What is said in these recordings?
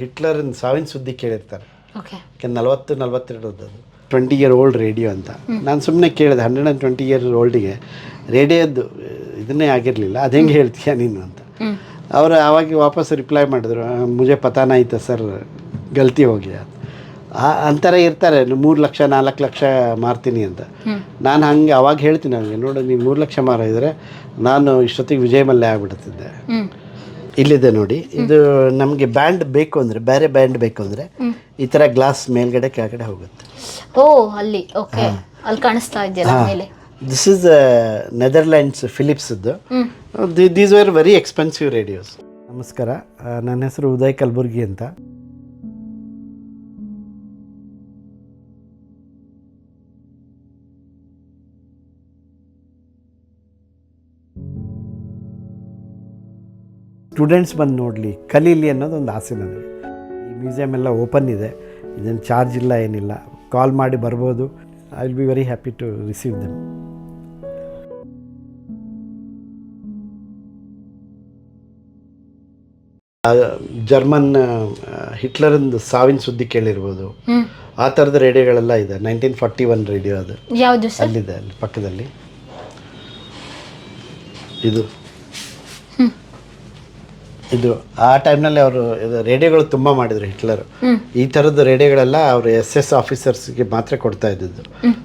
ಹಿಟ್ಲರಿನ ಸಾವಿನ ಸುದ್ದಿ ಕೇಳಿರ್ತಾರೆ. ನಲವತ್ತು ನಲವತ್ತೆರಡು ಅದು ಟ್ವೆಂಟಿ ಇಯರ್ ಓಲ್ಡ್ ರೇಡಿಯೋ ಅಂತ. ನಾನು ಸುಮ್ಮನೆ ಕೇಳಿದೆ ಹಂಡ್ರೆಡ್ ಆ್ಯಂಡ್ ಟ್ವೆಂಟಿ ಇಯರ್ ಓಲ್ಡಿಗೆ ರೇಡಿಯೋದ್ದು ಇದನ್ನೇ ಆಗಿರಲಿಲ್ಲ ಅದು ಹೆಂಗೆ ಹೇಳ್ತೀಯ ನೀನು ಅಂತ. ಅವರು ಆವಾಗ ವಾಪಸ್ ರಿಪ್ಲೈ ಮಾಡಿದ್ರು "ಆ, ಮುಜೆ ಪತಾನ ಆಯ್ತ ಸರ್ ಗಲ್ತಿ ಹೋಗಿ ಆ ಅಂತಾರೆ ಇರ್ತಾರೆ ಮೂರು ಲಕ್ಷ ನಾಲ್ಕು ಲಕ್ಷ ಮಾರ್ತೀನಿ ಅಂತ. ನಾನು ಹಂಗೆ ಅವಾಗ ಹೇಳ್ತೀನಿ ನನಗೆ ನೋಡು ನೀವು ಮೂರು ಲಕ್ಷ ಮಾರಿದ್ರೆ ನಾನು ಇಷ್ಟೊತ್ತಿಗೆ ವಿಜಯ ಮಲ್ಯ ಆಗ್ಬಿಡ್ತಿದ್ದೆ ಇಲ್ಲಿದೆ ನೋಡಿ. ಇದು ನಮಗೆ ಬ್ಯಾಂಡ್ ಬೇಕು ಅಂದ್ರೆ ಬೇರೆ ಬ್ಯಾಂಡ್ ಬೇಕು ಅಂದ್ರೆ ಈ ಥರ ಗ್ಲಾಸ್ ಮೇಲ್ಗಡೆ ಕೆಳಗಡೆ ಹೋಗುತ್ತೆ. ಓ ಅಲ್ಲಿ ಓಕೆ. ಅಲ್ಲಿ ಕಾಣಿಸ್ತಾ ಇದೆಯಲ್ಲ ಮೇಲೆ? This is Netherlands ಫಿಲಿಪ್ಸ್ದು these are very expensive radios ನಮಸ್ಕಾರ. ನನ್ನ ಹೆಸರು ಉದಯ್ ಕಲಬುರ್ಗಿ ಅಂತ. ಸ್ಟೂಡೆಂಟ್ಸ್ ಬಂದು ನೋಡಲಿ ಕಲೀಲಿ ಅನ್ನೋದು ಒಂದು ಆಸೆ ನನಗೆ. ಈ ಮ್ಯೂಸಿಯಂ ಎಲ್ಲ ಓಪನ್ ಇದೆ ಇದೇನು ಚಾರ್ಜ್ ಇಲ್ಲ ಏನಿಲ್ಲ. ಕಾಲ್ ಮಾಡಿ ಬರ್ಬೋದು. I will be very happy to receive them German ಹಿಟ್ಲರಿಂದು ಸಾವಿನ ಸುದ್ದಿ ಕೇಳಿರ್ಬೋದು. ಆ ಥರದ ರೇಡಿಯೋಗಳೆಲ್ಲ ಇದೆ ನೈನ್ಟೀನ್ ಫಾರ್ಟಿ ಒನ್ ರೇಡಿಯೋ ಅದು. ಯಾವುದು ಅಲ್ಲಿದೆ ಅಲ್ಲಿ ಪಕ್ಕದಲ್ಲಿ. ಇದು. ಇದು ಆ ಟೈಮ್ನಲ್ಲಿ ಅವರು ರೇಡಿಯೋಗಳು ತುಂಬ ಮಾಡಿದ್ರು ಹಿಟ್ಲರ್. ಈ ಥರದ ರೇಡಿಯೋಗಳೆಲ್ಲ ಅವರು ಎಸ್ ಎಸ್ ಆಫೀಸರ್ಸ್ಗೆ ಮಾತ್ರ ಕೊಡ್ತಾ ಇದ್ದಿದ್ದು.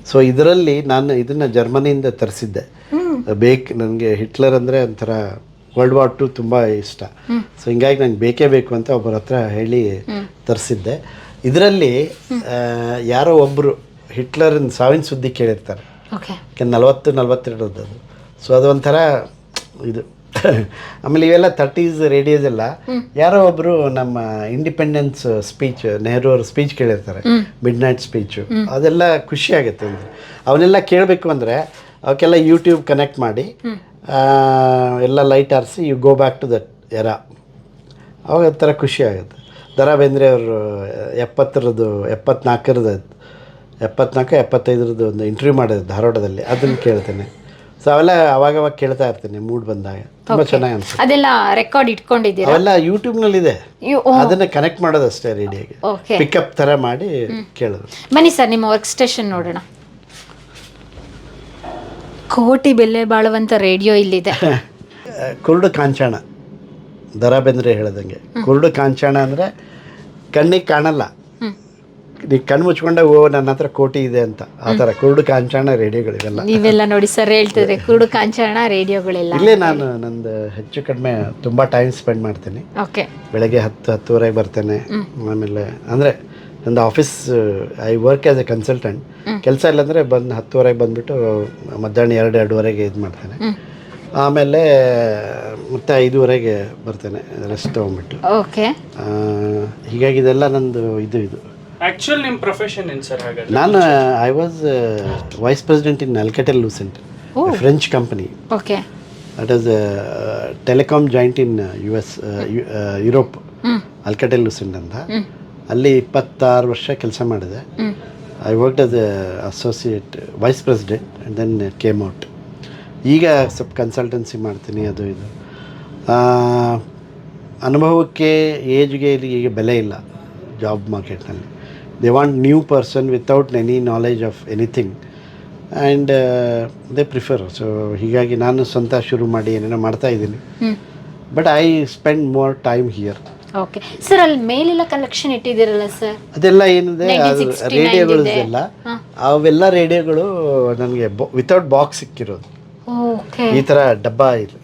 ಸೊ ಇದರಲ್ಲಿ ನಾನು ಇದನ್ನು ಜರ್ಮನಿಯಿಂದ ತರಿಸಿದ್ದೆ. ಬೇಕು ನನಗೆ ಹಿಟ್ಲರ್ ಅಂದರೆ ಒಂಥರ ವರ್ಲ್ಡ್ ವಾರ್ ಟು ತುಂಬ ಇಷ್ಟ. ಸೊ ಹಿಂಗಾಗಿ ನಂಗೆ ಬೇಕೇ ಬೇಕು ಅಂತ ಒಬ್ಬರ ಹತ್ರ ಹೇಳಿ ತರಿಸಿದ್ದೆ. ಇದರಲ್ಲಿ ಯಾರೋ ಒಬ್ಬರು ಹಿಟ್ಲರ್ನ ಸಾವಿನ ಸುದ್ದಿ ಕೇಳಿರ್ತಾರೆ. ನಲವತ್ತು ನಲವತ್ತೆರಡು ಅದು ಸೊ ಅದೊಂಥರ ಒಂಥರ ಇದು ಆಮೇಲೆ ಇವೆಲ್ಲ ತರ್ಟೀಸ್ ರೇಡಿಯೋಸ್ ಎಲ್ಲ. ಯಾರೋ ಒಬ್ರು ನಮ್ಮ ಇಂಡಿಪೆಂಡೆನ್ಸ್ ಸ್ಪೀಚ್ ನೆಹರು ಅವ್ರ ಸ್ಪೀಚ್ ಕೇಳಿರ್ತಾರೆ. ಮಿಡ್ ನೈಟ್ ಸ್ಪೀಚು ಅದೆಲ್ಲ ಖುಷಿ ಆಗುತ್ತೆ ಅಂದರೆ. ಅವನ್ನೆಲ್ಲ ಕೇಳಬೇಕು ಅಂದರೆ ಅವಕ್ಕೆಲ್ಲ ಯೂಟ್ಯೂಬ್ ಕನೆಕ್ಟ್ ಮಾಡಿ ಎಲ್ಲ ಲೈಟ್ ಆರಿಸಿ you go back to that uh ಅವಾಗ ಥರ ಖುಷಿ ಆಗುತ್ತೆ. ದರಾ ಬೇಂದ್ರೆ ಅವರು ಎಪ್ಪತ್ತರದ್ದು ಎಪ್ಪತ್ನಾಲ್ಕರದ್ದು ಎಪ್ಪತ್ನಾಲ್ಕು ಎಪ್ಪತ್ತೈದರದ್ದು ಒಂದು ಇಂಟರ್ವ್ಯೂ ಮಾಡಿದ್ರು ಧಾರವಾಡದಲ್ಲಿ. ಅದನ್ನು ಕೇಳ್ತೇನೆ. ಸೊ ಅವೆಲ್ಲ ಅವಾಗ ಕೇಳ್ತಾ ಇರ್ತೀನಿ ಮೂಡ್ ಬಂದಾಗ. ತುಂಬ ಚೆನ್ನಾಗಿ ಅನ್ಸುತ್ತೆ. ಅದೆಲ್ಲ ರೆಕಾರ್ಡ್ ಇಟ್ಕೊಂಡಿದ್ದೀರಾ? ಅವೆಲ್ಲ ಯೂಟ್ಯೂಬ್ನಲ್ಲಿದೆ ಇದೆ ಅದನ್ನ ಕನೆಕ್ಟ್ ಮಾಡೋದಷ್ಟೇ ರೇಡಿಯೋಗೆ ಓಕೆ ಪಿಕಪ್ ಥರ ಮಾಡಿ ಕೇಳೋದು. ಬನ್ನಿ ಸರ್ ನಿಮ್ಮ ವರ್ಕ್ ಸ್ಟೇಷನ್ ನೋಡೋಣ. ಕೋಟಿ ಬೆಲೆ ಬಾಳುವಂತ ರೇಡಿಯೋ ಇಲ್ಲಿದೆ. ಕುರುಡು ಕಾಂಚಾಣ. ದರಾ ಬೇಂದ್ರೆ ಹೇಳ್ದಂಗೆ ಕುರುಡು ಕಾಂಚಾಣ ಅಂದರೆ ಕಣ್ಣಿಗೆ ಕಾಣಲ್ಲ. ನೀ ಕಣ್ಣು ಮುಚ್ಕೊಂಡೆ ಓ ನನ್ನ ಹತ್ರ ಕೋಟಿ ಇದೆ ಅಂತ. ಆ ಥರ ಕುರುಡು ಕಾಂಚಾಣ ರೇಡಿಯೋಗಳಿವೆಲ್ಲ. ನೀವೆಲ್ಲ ನೋಡಿ ಸರ್ ಹೇಳ್ತಿದ್ರೆ ಕುರುಡು ಕಾಂಚಾಣ ರೇಡಿಯೋಗಳೆಲ್ಲ. ಇಲ್ಲೇ ನಾನು ನಂದು ಹೆಚ್ಚು ಕಡಿಮೆ ತುಂಬ ಟೈಮ್ ಸ್ಪೆಂಡ್ ಮಾಡ್ತೀನಿ. ಓಕೆ. ಬೆಳಗ್ಗೆ ಹತ್ತು ಹತ್ತುವರೆಗೆ ಬರ್ತೇನೆ. ಆಮೇಲೆ ಅಂದರೆ ನಂದು office I work as a consultant ಕೆಲಸ ಇಲ್ಲ ಇಲ್ಲಾಂದರೆ ಬಂದು ಹತ್ತುವರೆಗೆ ಬಂದುಬಿಟ್ಟು ಮಧ್ಯಾಹ್ನ ಎರಡು ಎರಡುವರೆಗೆ ಇದು ಮಾಡ್ತೇನೆ. ಆಮೇಲೆ ಮತ್ತೆ ಐದುವರೆಗೆ ಬರ್ತೇನೆ ರೆಸ್ಟ್ ತಗೊಂಡ್ಬಿಟ್ಟು. ಓಕೆ. ಹೀಗಾಗಿ ಇದೆಲ್ಲ ನಂದು ಇದು ಇದು. ಆಕ್ಚುಲ್ ನಿಮ್ಮ ಪ್ರೊಫೆಷನ್ ಏನು ಸರ್ ಹಾಗಾದ್ರೆ. ನಾನು I was vice president in Alcatel Lucent French company okay that is telecom joint in U S Europe Alcatel Lucent ಅಂತ. ಅಲ್ಲಿ ಇಪ್ಪತ್ತಾರು ವರ್ಷ ಕೆಲಸ ಮಾಡಿದೆ. I worked as a associate vice president and then came out ಈಗ ಸ್ವಲ್ಪ consultancy ಮಾಡ್ತೀನಿ ಅದು ಇದು. ಅನುಭವಕ್ಕೆ ಏಜ್ಗೆ ಈಗ ಬೆಲೆ ಇಲ್ಲ ಜಾಬ್ ಮಾರ್ಕೆಟ್ನಲ್ಲಿ they want new person without any knowledge of anything and they prefer so ಹೀಗಾಗಿ ನಾನು ಸ್ವಂತ ಶುರು ಮಾಡಿ ಏನೇನೋ ಮಾಡ್ತಾ ಇದ್ದೀನಿ. But I spend more time here okay sir ಅಲ್ಲಿ ಮೇಲೆಲ್ಲ ಕಲೆಕ್ಷನ್ ಇಟ್ಟಿದ್ದೀರಲ್ಲ ಸರ್ ಅದೆಲ್ಲ ಏನಿದೆ ಅದು ರೇಡಿಯೋಗಳು ಎಲ್ಲ. ಅವೆಲ್ಲ ರೇಡಿಯೋಗಳು ನನಗೆ ವಿತೌಟ್ ಬಾಕ್ಸ್ ಸಿಕ್ಕಿರೋದು. ಈ ಥರ ಡಬ್ಬ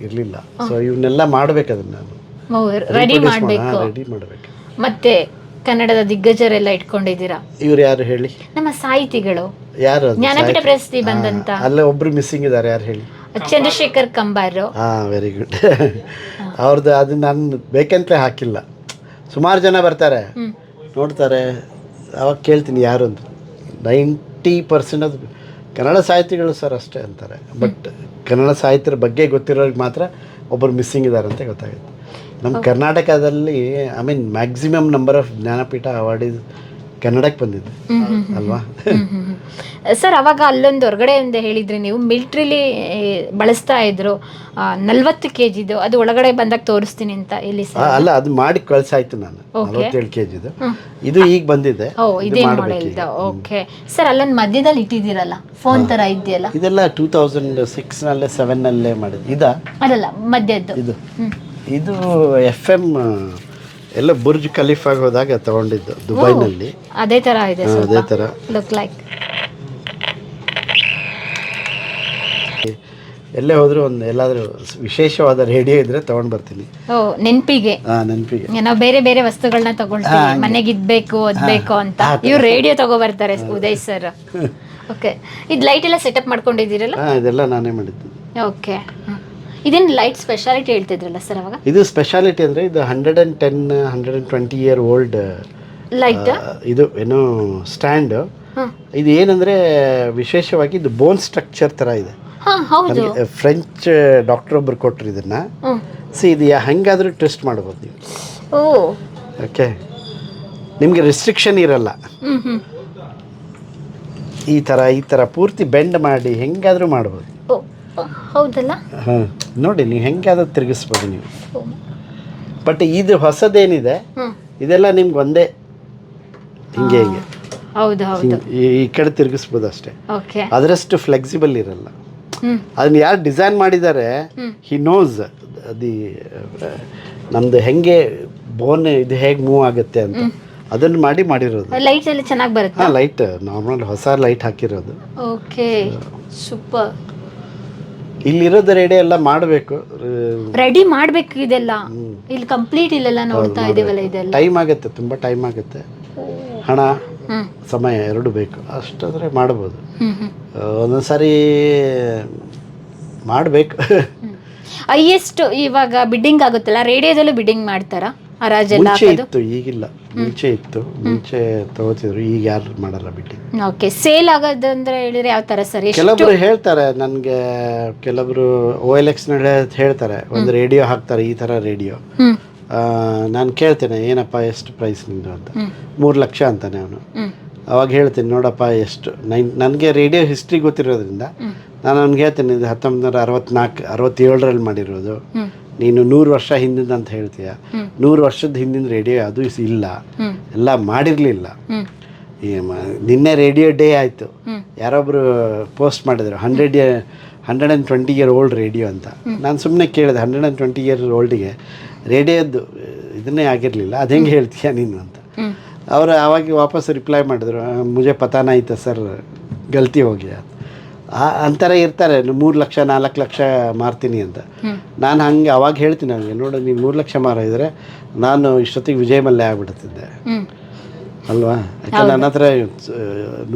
ಇರ್ಲಿಲ್ಲ. ಸೊ ಇವನ್ನೆಲ್ಲ ಮಾಡ್ಬೇಕು ಅದನ್ನ ನಾನು. ರೆಡಿ ಮಾಡಬೇಕು. ರೆಡಿ ಮಾಡಬೇಕು. ಮತ್ತೆ ಕನ್ನಡದ ದಿಗ್ಗಜರೆಲ್ಲ ಇಟ್ಕೊಂಡಿದ್ದೀರಾ? ಇವ್ರು ಯಾರು ಹೇಳಿ? ನಮ್ಮ ಸಾಹಿತಿಗಳು. ಯಾರು ಅದು? ಜ್ಞಾನಪೀಠ ಪ್ರಶಸ್ತಿ ಬಂದಂತ. ಅಲ್ಲೇ ಒಬ್ರು ಮಿಸ್ಸಿಂಗ್ ಇದ್ದಾರೆ ಯಾರು ಹೇಳಿ? ಚಂದ್ರಶೇಖರ್ ಕಂಬಾರು. ಹಾ ವೆರಿ ಗುಡ್ ಅವ್ರದ್ದು ಅದು ನಾನು ಬೇಕಂತಲೇ ಹಾಕಿಲ್ಲ. ಸುಮಾರು ಜನ ಬರ್ತಾರೆ. ನೋಡ್ತಾರೆ. ಅವಾಗ ಕೇಳ್ತೀನಿ ಯಾರು ಅಂತ. ನೈಂಟಿ ಪರ್ಸೆಂಟ್ ಅದು ಕನ್ನಡ ಸಾಹಿತಿಗಳು ಸರ್ ಅಷ್ಟೇ ಅಂತಾರೆ. ಬಟ್ ಕನ್ನಡ ಸಾಹಿತ್ಯರ ಬಗ್ಗೆ ಗೊತ್ತಿರೋರಿಗೆ ಮಾತ್ರ ಒಬ್ಬರು ಮಿಸ್ಸಿಂಗ್ ಇದ್ದಾರೆ ಅಂತ ಗೊತ್ತಾಗುತ್ತೆ. ನಮ್ಮ ಕರ್ನಾಟಕದಲ್ಲಿ I mean maximum number of Jnanpith award is ಕನ್ನಡಕ್ಕೆ ಬಂದಿದೆ. ಅಲ್ವಾ? ಸರ್ ಅವಾಗ ಅಲ್ಲೊಂದು ಹೊರಗಡೆ ಒಂದು ಹೇಳಿದ್ರಿ ನೀವು ಮಿಲ್ಟ್ರಿಲಿ ಬಳಸ್ತಾ ಇದ್ರು ನಲ್ವತ್ತು ಕೆ ಜಿದು ಅದು ಒಳಗಡೆ ಬಂದಾಗ ತೋರಿಸ್ತೀನಿ ಅಂತ ಎಲ್ಲಿ ಆ, ಸರ್ ಅಲ್ಲ ಅದು ಮಾಡಿ ಕಳ್ಸಾಯ್ತು ನಾನು. ನಲವತ್ತೇಳು ಕೆ ಜಿದು ಇದು ಈಗ ಬಂದಿದೆ. ಓ ಇದು ಓಕೆ ಸರ್ ಅಲ್ಲೊಂದು ಮಧ್ಯದಲ್ಲಿ ಇಟ್ಟಿದ್ದೀರಲ್ಲ ಫೋನ್ ತರ ಇದೆಯಲ್ಲ? ಇದೆಲ್ಲ ಟೂ ತೌಸಂಡ್ ಸಿಕ್ಸ್ನಲ್ಲೇ ಸೆವೆನ್ನಲ್ಲೇ ಮಾಡಿದ್ದು. ಇದಾ? ಅಲ್ಲಲ್ಲ ಮಧ್ಯದ್ದು. ಇದು. ಇದು ಎಫ್ ಎಂ ಎಲ್ಲ ಬುರ್ಜ್ ಖಲೀಫಾಗಿ ಹೋದಾಗ ತಗೊಂಡಿದ್ದು ದುಬೈನಲ್ಲಿ. ಅದೇ ತರ ಇದೆ ಹಾ, ಅದೇ ತರ. ಲುಕ್ ಲೈಕ್ ಎಲ್ಲೇ ಹೋದ್ರೂ ಒಂದು ಎಲ್ಲಾದ್ರೂ ವಿಶೇಷವಾದ ರೇಡಿಯೋ ಇದ್ರೆ ತಗೊಂಡ್ ಬರ್ತೀನಿ. ಓ ನೆನ್ಪಿಗೆ. ಹಾ ನೆನಪಿಗೆ. ನಾವು ಬೇರೆ ಬೇರೆ ವಸ್ತುಗಳನ್ನ ತಗೊಳ್ತೀವಿ. ಮನೆಗೆ ಇದ್ಬೇಕು ಓದ್ಬೇಕು ಅಂತ. ಇವ್ರು ರೇಡಿಯೋ ತಗೋ ಬರ್ತಾರೆ ಉದಯ್ ಸರ್. ಓಕೆ. ಇದು ಲೈಟ್ ಎಲ್ಲ ಸೆಟಪ್ ಮಾಡ್ಕೊಂಡಿದ್ದೀರಲ್ಲ? ಹಾಂ ಇದೆಲ್ಲ ನಾನೇ ಮಾಡಿದ್ದು. ಓಕೆ. ಇದೇನು ಲೈಟ್ ಸ್ಪೆಷಾಲಿಟಿ ಹೇಳ್ತಿದ್ರಲ್ಲ ಸರ್ ಅವಾಗ? ಇದು ಸ್ಪೆಷಾಲಿಟಿ ಅಂದರೆ ಇದು hundred and ten hundred and twenty year old light ಇದು ಏನು ಸ್ಟ್ಯಾಂಡ್. ಇದು ಏನಂದರೆ ವಿಶೇಷವಾಗಿ ಇದು ಬೋನ್ ಸ್ಟ್ರಕ್ಚರ್ ಥರ ಇದೆ. ಫ್ರೆಂಚ್ ಡಾಕ್ಟರ್ ಒಬ್ರು ಕೊಟ್ಟರು ಇದನ್ನು. ಸಿ ಇದು ಹೆಂಗಾದ್ರೂ ಟೆಸ್ಟ್ ಮಾಡ್ಬೋದು ನೀವು. ಓ. ಓಕೆ ನಿಮಗೆ ರಿಸ್ಟ್ರಿಕ್ಷನ್ ಇರಲ್ಲ. ಈ ಥರ ಈ ಥರ ಪೂರ್ತಿ ಬೆಂಡ್ ಮಾಡಿ ಹೆಂಗಾದರೂ ಮಾಡ್ಬೋದು. ಹೌದಲ್ಲ? ಹಾಂ ನೋಡಿ ನೀವು ಹೆಂಗಾದ್ರೂ ತಿರುಗಿಸ್ಬೋದು ನೀವು. ಬಟ್ ಇದು ಹೊಸದೇನಿದೆ ಇದೆಲ್ಲ ನಿಮ್ಗೆ ಒಂದೇ ಹಿಂಗೆ ಹಿಂಗೆ. ಹೌದು ಹೌದು. ಈ- ಕಡೆ ತಿರುಗಿಸ್ಬೋದು ಅಷ್ಟೇ. ಓಕೆ ಅದರಷ್ಟು ಫ್ಲೆಕ್ಸಿಬಲ್ ಇರಲ್ಲ. ಅದನ್ನ ಯಾರು ಡಿಸೈನ್ ಮಾಡಿದ್ದಾರೆ ಹಿ ನೋಸ್ ದಿ ನಮ್ದು ಹೆಂಗೆ ಬೋನ್ ಇದು ಹೇಗೆ ಮೂವ್ ಆಗುತ್ತೆ ಅಂತ. ಅದನ್ನ ಮಾಡಿ ಮಾಡಿರೋದು. ಲೈಟ್ ಎಲ್ಲ ಚೆನ್ನಾಗಿ ಬರುತ್ತೆ? ಲೈಟ್ ನಾರ್ಮಲ್ ಹೊಸ ಲೈಟ್ ಹಾಕಿರೋದು. ಓಕೆ ಸೂಪರ್ ಇಲ್ಲಿರೋದು ರೆಡಿ ಎಲ್ಲ ಮಾಡಬೇಕು. ರೆಡಿ ಮಾಡಬೇಕು ಇದೆಲ್ಲ. ಇಲ್ಲಿ ಕಂಪ್ಲೀಟ್ ಇಲ್ಲೆಲ್ಲ ನೋಡ್ತಾ ಇದೀವಲ್ಲ ಇದೆಲ್ಲ. ಟೈಮ್ ಆಗುತ್ತೆ ತುಂಬ ಟೈಮ್ ಆಗುತ್ತೆ. ಹಣ ಸಮಯ ಎರಡು ಬೇಕು. ಅಷ್ಟಾದರೆ ಮಾಡ್ಬೋದು. ಹ್ಮ್ ಹ್ಮ್. ಆ, ಒಂದೊಂದು ಸಾರಿ ಮಾಡಬೇಕು ಹೈಯೆಸ್ಟ್ ಇವಾಗ ಬಿಡ್ಡಿಂಗ್ ಆಗುತ್ತಲ್ಲ? ರೇಡಿಯೋದಲ್ಲೂ ಬಿಡ್ಡಿಂಗ್ ಮಾಡ್ತಾರಾ? ಹರಾಜೆಲ್ಲ ಮುಂಚೆ ಹಾಕೋದು? ಇತ್ತು ಈಗಿಲ್ಲ. ಮುಂಚೆ ಇತ್ತು. ಮುಂಚೆ ತಗೋತಿದ್ರು ಈಗ ಯಾರು ಮಾಡಲ್ಲ ಬಿಟ್ಟು. ಓಕೆ ಸೇಲ್ ಆಗೋದು ಅಂದ್ರೆ ಹೇಳಿದ್ರೆ ಯಾವ ತರ ಸರ್? ಎಷ್ಟು ಕೆಲವೊಬ್ರು ಹೇಳ್ತಾರೆ ನನಗೆ ಕೆಲವರು ಓ ಎಲ್ ಎಕ್ಸ್ ಹೇಳ್ತಾರೆ ಒಂದು ರೇಡಿಯೋ ಹಾಕ್ತಾರೆ ಈ ಥರ ರೇಡಿಯೋ. ಹ್ಮ್. ನಾನು ಕೇಳ್ತೇನೆ ಏನಪ್ಪ ಎಷ್ಟು ಪ್ರೈಸ್ ನಿಂದು ಅಂತ. ಮೂರು ಲಕ್ಷ ಅಂತಾನೆ ಅವನು. ಅವಾಗ ಹೇಳ್ತೀನಿ ನೋಡಪ್ಪ ಎಷ್ಟು ನೈನ್ ನನಗೆ ರೇಡಿಯೋ ಹಿಸ್ಟ್ರಿ ಗೊತ್ತಿರೋದ್ರಿಂದ ನಾನು ಅವ್ನಿಗೆ ಹೇಳ್ತೇನೆ ಇದು ಹತ್ತೊಂಬತ್ತು ನೂರ ಅರವತ್ನಾಲ್ಕು ಅರವತ್ತೇಳರಲ್ಲಿ ಮಾಡಿರೋದು. ನೀನು ನೂರು ವರ್ಷ ಹಿಂದಿಂದ ಅಂತ ಹೇಳ್ತೀಯ. ನೂರು ವರ್ಷದ ಹಿಂದಿನ ರೇಡಿಯೋ ಅದು ಇಲ್ಲ. ಎಲ್ಲ ಮಾಡಿರಲಿಲ್ಲ. ನಿನ್ನೆ ರೇಡಿಯೋ ಡೇ ಆಯಿತು. ಯಾರೊಬ್ರು ಯಾರೊಬ್ಬರು ಪೋಸ್ಟ್ ಮಾಡಿದ್ರು hundred year hundred and twenty year old radio ಅಂತ. ನಾನು ಸುಮ್ಮನೆ ಕೇಳಿದೆ ಹಂಡ್ರೆಡ್ ಆ್ಯಂಡ್ ಟ್ವೆಂಟಿ ಇಯರ್ ಓಲ್ಡಿಗೆ ರೇಡಿಯೋದ್ದು ಇದನ್ನೇ ಆಗಿರಲಿಲ್ಲ ಅದು ಹೆಂಗೆ ಹೇಳ್ತೀಯ ನೀನು ಅಂತ. ಅವ್ರು ಆವಾಗ ವಾಪಸ್ ರಿಪ್ಲೈ ಮಾಡಿದ್ರು "ಆ, ಮುಜೆ ಪತಾನ ಆಯ್ತಾ ಸರ್ ಗಲ್ತಿ ಹೋಗಿ ಆ ಅಂಥರ ಇರ್ತಾರೆ ಮೂರು ಲಕ್ಷ ನಾಲ್ಕು ಲಕ್ಷ ಮಾರ್ತೀನಿ ಅಂತ. ನಾನು ಹಂಗೆ ಅವಾಗ ಹೇಳ್ತೀನಿ ನನಗೆ ನೋಡು ನೀನು ಮೂರು ಲಕ್ಷ ಮಾರಿದ್ರೆ ನಾನು ಇಷ್ಟೊತ್ತಿಗೆ ವಿಜಯ ಮಲ್ಯ ಆಗ್ಬಿಡ್ತಿದ್ದೆ ಅಲ್ವಾ? ಯಾಕಂದ್ರೆ ನನ್ನ ಹತ್ರ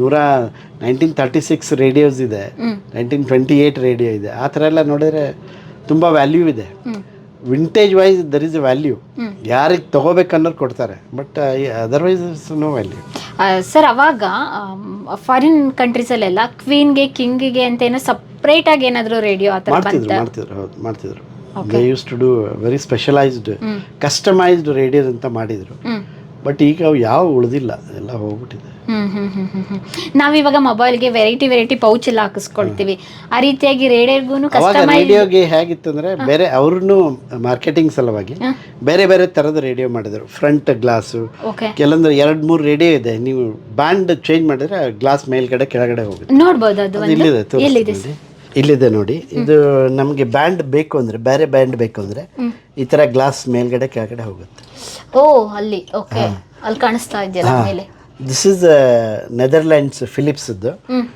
ನೂರ ನೈನ್ಟೀನ್ ತರ್ಟಿ ಸಿಕ್ಸ್ ರೇಡಿಯೋಸ್ ಇದೆ. ನೈನ್ಟೀನ್ ಟ್ವೆಂಟಿ ಏಯ್ಟ್ ರೇಡಿಯೋ ಇದೆ. ಆ ಥರ ಎಲ್ಲ ನೋಡಿದ್ರೆ ತುಂಬ ವ್ಯಾಲ್ಯೂ ಇದೆ. Vintage wise there is a value ಯಾರಿಗೆ ಅನ್ನೋರು ಕೊಡ್ತಾರೆ but otherwise no value sir ಅವಾಗ ಫಾರಿನ್ ಕಂಟ್ರೀಸಲ್ಲೆಲ್ಲ ಕ್ವೀನ್ಗೆ ಕಿಂಗಿಗೆ ಅಂತ ಏನೋ ಸಪ್ರೇಟ್ ಆಗಿ ಏನಾದರೂ ರೇಡಿಯೋ ಆ ಥರ ಮಾಡ್ತಿದ್ರು ಮಾಡ್ತಿದ್ರು ಹೌದು ಮಾಡ್ತಿದ್ರು. They use to do very specialised customised radios ಅಂತ ಮಾಡಿದರು. ಬಟ್ ಈಗ ಅವು ಯಾವ ಉಳಿದಿಲ್ಲ ಎಲ್ಲ ಹೋಗ್ಬಿಟ್ಟಿದೆ. ಹ್ಮ್ ಹ್ಮ್ ಹ್ಮ್ ಹ್ಮ್ ಹ್ಮ್. ನಾವಿವಾಗ ಮೊಬೈಲ್ಗೆ ವೆರೈಟಿ ವೆರೈಟಿ ಪೌಚ್ ಎಲ್ಲ ಹಾಕಿಸ್ಕೊಳ್ತೀವಿ. ಆ ರೀತಿಯಾಗಿ ರೇಡಿಯೋಗೂ ಅವಾಗ ಕಸ್ಟಮೈಸ್ ರೇಡಿಯೋಗೆ ಹೇಗಿತ್ತು ಅಂದ್ರೆ ಬೇರೆ ಅವ್ರನ್ನು ಮಾರ್ಕೆಟಿಂಗ್ ಸಲುವಾಗಿ ಬೇರೆ ಬೇರೆ ಥರದ ರೇಡಿಯೋ ಮಾಡಿದ್ರು. ಫ್ರಂಟ್ ಗ್ಲಾಸು ಓಕೆ ಕೆಲವೊಂದು ಎರಡು ಮೂರು ರೇಡಿಯೋ ಇದೆ. ನೀವು ಬ್ಯಾಂಡ್ ಚೇಂಜ್ ಮಾಡಿದ್ರೆ ಗ್ಲಾಸ್ ಮೇಲ್ಗಡೆ ಕೆಳಗಡೆ ಹೋಗುತ್ತೆ. ನೋಡ್ಬೋದು ಅದು ಒಂದು. ಎಲ್ಲಿದೆ? ಇಲ್ಲಿದೆ ನೋಡಿ. ಇದು ನಮಗೆ ಬ್ಯಾಂಡ್ ಬೇಕು ಅಂದ್ರೆ ಬೇರೆ ಬ್ಯಾಂಡ್ ಬೇಕು ಅಂದ್ರೆ ಈ ತರ ಗ್ಲಾಸ್ ಮೇಲ್ಗಡೆ ಕೆಳಗಡೆ ಹೋಗುತ್ತೆ. ಓ ಅಲ್ಲಿ ಓಕೆ. ಅಲ್ಲಿ ಕಾಣಿಸ್ತಾ ಇದೆಯಲ್ಲ ಮೇಲೆ? ದಿಸ್ ಇಸ್ ನೆದರ್ಲ್ಯಾಂಡ್ಸ್ ಫಿಲಿಪ್ಸ್ದು ಹ್ಮ್.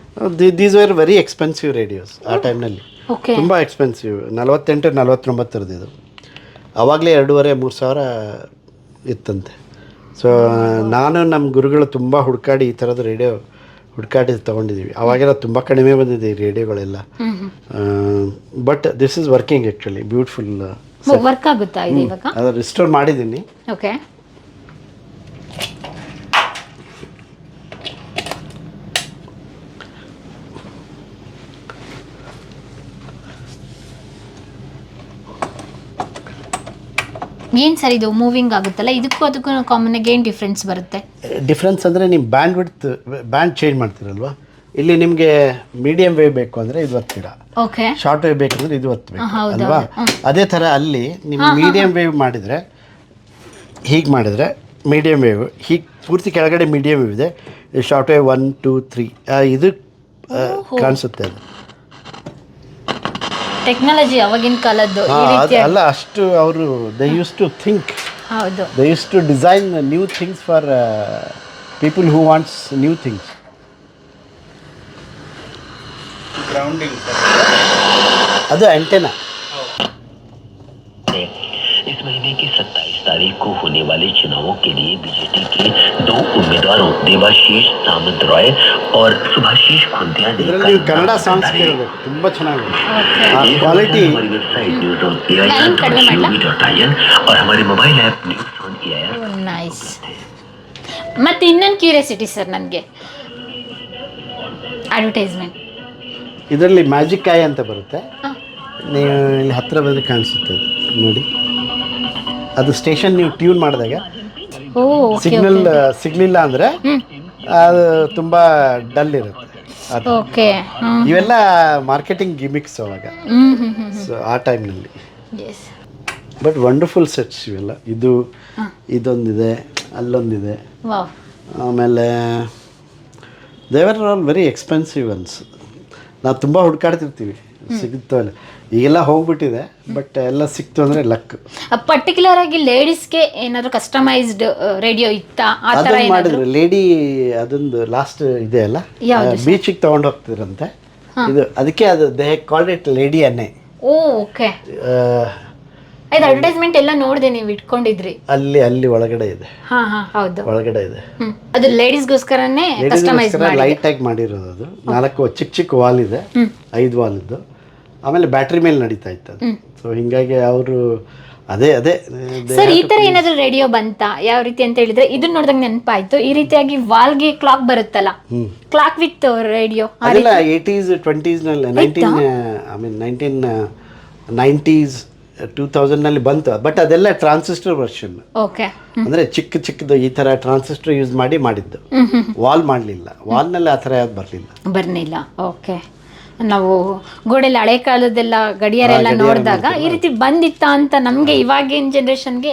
These are very expensive radios ಆ ಟೈಮ್ನಲ್ಲಿ ತುಂಬ ಎಕ್ಸ್ಪೆನ್ಸಿವ್ ನಲವತ್ತೆಂಟು ನಲವತ್ತೊಂಬತ್ತರದ್ದು ಇದು. ಆವಾಗಲೇ ಎರಡೂವರೆ ಮೂರು ಸಾವಿರ ಇತ್ತಂತೆ. ಸೊ ನಾನು ನಮ್ಮ ಗುರುಗಳು ತುಂಬ ಹುಡುಕಾಡಿ ಈ ಥರದ ರೇಡಿಯೋ ಹುಡುಕಾಡಿ ತೊಗೊಂಡಿದ್ದೀವಿ. ಅವಾಗೆಲ್ಲ ತುಂಬ ಕಡಿಮೆ ಬಂದಿದೆ ಈ ರೇಡಿಯೋಗಳೆಲ್ಲ. But this is working actually beautiful work ಆಗುತ್ತಾ ಇದು ಇವಾಗ? ಅದು ರಿಸ್ಟೋರ್ ಮಾಡಿದ್ದೀನಿ. ಓಕೆ ಏನು ಸರ್ ಇದು ಮೂವಿಂಗ್ ಆಗುತ್ತಲ್ಲ? ಇದಕ್ಕೂ ಅದಕ್ಕೂ ಕಾಮನ್ ಆಗಿ ಏನು ಡಿಫ್ರೆನ್ಸ್ ಬರುತ್ತೆ? ಡಿಫ್ರೆನ್ಸ್ ಅಂದರೆ ನೀವು ಬ್ಯಾಂಡ್ ವಿಡ್ತ್ ಬ್ಯಾಂಡ್ ಚೇಂಜ್ ಮಾಡ್ತೀರಲ್ವಾ? ಇಲ್ಲಿ ನಿಮಗೆ ಮೀಡಿಯಂ ವೇವ್ ಬೇಕು ಅಂದರೆ ಇದು ಒತ್ತೀರಾ ಓಕೆ ಶಾರ್ಟ್ ವೇವ್ ಬೇಕಂದ್ರೆ ಇದು ಒತ್ತಬೇಕು ಅಲ್ವಾ? ಅದೇ ಥರ ಅಲ್ಲಿ ನೀವು ಮೀಡಿಯಂ ವೇವ್ ಮಾಡಿದರೆ ಹೀಗೆ ಮಾಡಿದರೆ ಮೀಡಿಯಂ ವೇವ್ ಹೀಗೆ ಪೂರ್ತಿ ಕೆಳಗಡೆ ಮೀಡಿಯಂ ವೇವ್ ಇದೆ. Short wave one two three ಇದು ಕಾಣಿಸುತ್ತೆ ಅದು. ಟೆಕ್ನಾಲಜಿ ಅವಾಗಿನ ಕಾಲದ್ದು ಹಾ, ಈ ಅದು ರೀತಿಯಾಗಿ ಅಲ್ಲ ಅಷ್ಟು ಅವರು ದೇ ಯೂಸ್ ಟು ಥಿಂಕ್ ಹೌದು they use to design new things for people who wants new things grounding sir ಅದು ಆಂಟೆನಾ इस महीने की 27 तारीख को होने वाले चुनावों के लिए बीजेपी के दो उम्मीदवारों देवाशीष सामंत रॉय और सुभाषीष खुंतिया ने ಇದರಲ್ಲಿ कल ನೀವು ಕನ್ನಡ नाम ಸಾಂಗ್ಸ್ डाले। ಕೇಳಬೇಕು ತುಂಬ ಚೆನ್ನಾಗಿದೆ ಓಕೆ ಆ ये ಕ್ವಾಲಿಟಿ समाचार हमारी वेबसाइट न्यूज ऑन Volume ಕಡಿಮೆ ಮಾಡ್ಲಾ? डॉट आई एन और हमारे mobile app news on a nice ಮತ್ತು ಇನ್ನೊಂದು ಕ್ಯೂರಿಯಾಸಿಟಿ ಸರ್ ನನಗೆ ಅಡ್ವರ್ಟೈಸ್ಮೆಂಟ್ ಇದರಲ್ಲಿ ಮ್ಯಾಜಿಕ್ ಆಯ್ ಅಂತ ಬರುತ್ತೆ ಹಾಂ ನೀವು ಇಲ್ಲಿ ಹತ್ತಿರ ಬಂದರೆ ಕಾಣಿಸುತ್ತೆ ಅದು ನೋಡಿ ಅದು ಸ್ಟೇಷನ್ ನೀವು ಟ್ಯೂನ್ ಮಾಡಿದಾಗ. ಸಿಗ್ನಲ್ ಸಿಗ್ಲಿಲ್ಲ ಅಂದ್ರೆ ಅದು ತುಂಬಾ ಡಲ್ ಇರುತ್ತೆ. ಅದು. ಓಕೆ ಇವೆಲ್ಲ ಮಾರ್ಕೆಟಿಂಗ್ ಗಿಮಿಕ್ಸ್ ಅವಾಗ. ಸೊ ಆ ಟೈಮ್ನಲ್ಲಿ. ಬಟ್ ವಂಡರ್ಫುಲ್ ಸೆಟ್ಸ್ ಇವೆಲ್ಲ. ಇದು ಇದೊಂದಿದೆ ಅಲ್ಲೊಂದಿದೆ. ಆಮೇಲೆ ದೇವರ್ ಆಲ್ ವೆರಿ ಎಕ್ಸ್ಪೆನ್ಸಿವ್ ಅನ್ಸ್ ನಾವು ತುಂಬ ಹುಡ್ಕಾಡ್ತಿರ್ತೀವಿ. ಸಿಗುತ್ತೋ ಇಲ್ಲ ಈಗೆಲ್ಲ ಹೋಗ್ಬಿಟ್ಟಿದೆ ಬಟ್ ಎಲ್ಲ ಸಿಕ್ತು ಅಂದ್ರೆ ಲಕ್ ಪರ್ಟಿಕ್ಯುಲರ್ ಆಗಿ ಲೇಡೀಸ್ಗೆ ಏನಾದ್ರು ಕಸ್ಟಮೈಸ್ಡ್ ರೇಡಿಯೋ ಇತ್ತಾ? ಆ ಥರ ಅದನ್ನ ಮಾಡಿದ್ರೆ. ಲೇಡಿ ಅದೊಂದು ಲಾಸ್ಟ್ ಇದೆ ಅಲ್ಲ? ಬೀಚ್ ಬೀಚಿಗೆ ತೊಗೊಂಡು ಹೋಗ್ತಿದ್ರಂತೆ. ಇದು ಅದಕ್ಕೆ ಅದು they called it lady Anne oh okay. ಇದು ಅಡ್ವರ್ಟೈಸ್ಮೆಂಟ್ ಎಲ್ಲ ನೋಡಿದೆ ನೀವು ಇಟ್ಕೊಂಡಿದ್ರಿ? ಅಲ್ಲಿ ಅಲ್ಲಿ ಒಳಗಡೆ ಇದೆ. ಹಾ ಹಾ ಹೌದು. ಒಳಗಡೆ ಇದೆ. ಅದು ಅದು ಲೇಡೀಸ್ಗೋಸ್ಕರನೇ ಕಸ್ಟಮೈಸ್ ಲೈಟ್ ಆಗಿ ಮಾಡಿರೋದು ಅದು. ನಾಲ್ಕು ಚಿಕ್ಕ ಚಿಕ್ಕ ವಾಲ್ ಇದೆ. ಐದು ವಾಲ್ ಇದ್ದು. ಆಮೇಲೆ ಬ್ಯಾಟ್ರಿ ಮೇಲೆ ನಡೀತಾ ಇತ್ತು ಅದು. ಸೊ ಹಿಂಗಾಗಿ ಅವರು ಅದೇ ಅದೇ ಸರ್ ಈ ತರ ಏನಾದ್ರು ರೇಡಿಯೋ ಬಂತಾ? ಯಾವ ರೀತಿ ಅಂತ ಹೇಳಿದ್ರೆ ಇದನ್ನ ನೋಡಿದಾಗ ನೆನಪಾಯ್ತು. ಈ ರೀತಿಯಾಗಿ ವಾಲ್ಗೆ ಕ್ಲಾಕ್ ಬರುತ್ತಲ್ಲ? ಕ್ಲಾಕ್ ವಿತ್ ರೇಡಿಯೋ ಅದೆಲ್ಲ eighties ಟ್ವೆಂಟೀಸ್ನಲ್ಲಿ nineteen I mean nineteen nineties two ತೌಸಂಡ್ನಲ್ಲಿ ಬಂತು. ಬಟ್ ಅದೆಲ್ಲ ಟ್ರಾನ್ಸಿಸ್ಟರ್ ವರ್ಷನ್ ಓಕೆ ಅಂದ್ರೆ ಚಿಕ್ಕ ಚಿಕ್ಕದು ಈ ತರ ಟ್ರಾನ್ಸಿಸ್ಟರ್ ಯೂಸ್ ಮಾಡಿ ಮಾಡಿದ್ದು. ವಾಲ್ ಮಾಡಲಿಲ್ಲ. ವಾಲ್ನಲ್ಲಿ ಆ ತರ ಯಾವ್ದು ಬರಲಿಲ್ಲ. ಬರಲಿಲ್ಲ ಓಕೆ ನಾವು ಗೋಡೆಲ್ಲಿ ಹಳೆ ಕಾಲದೆಲ್ಲ ಗಡಿಯಾರ ಎಲ್ಲ ನೋಡಿದಾಗ ಈ ರೀತಿ ಬಂದಿತ್ತಾ ಅಂತ ನಮಗೆ ಇವಾಗಿನ ಜನರೇಷನ್ಗೆ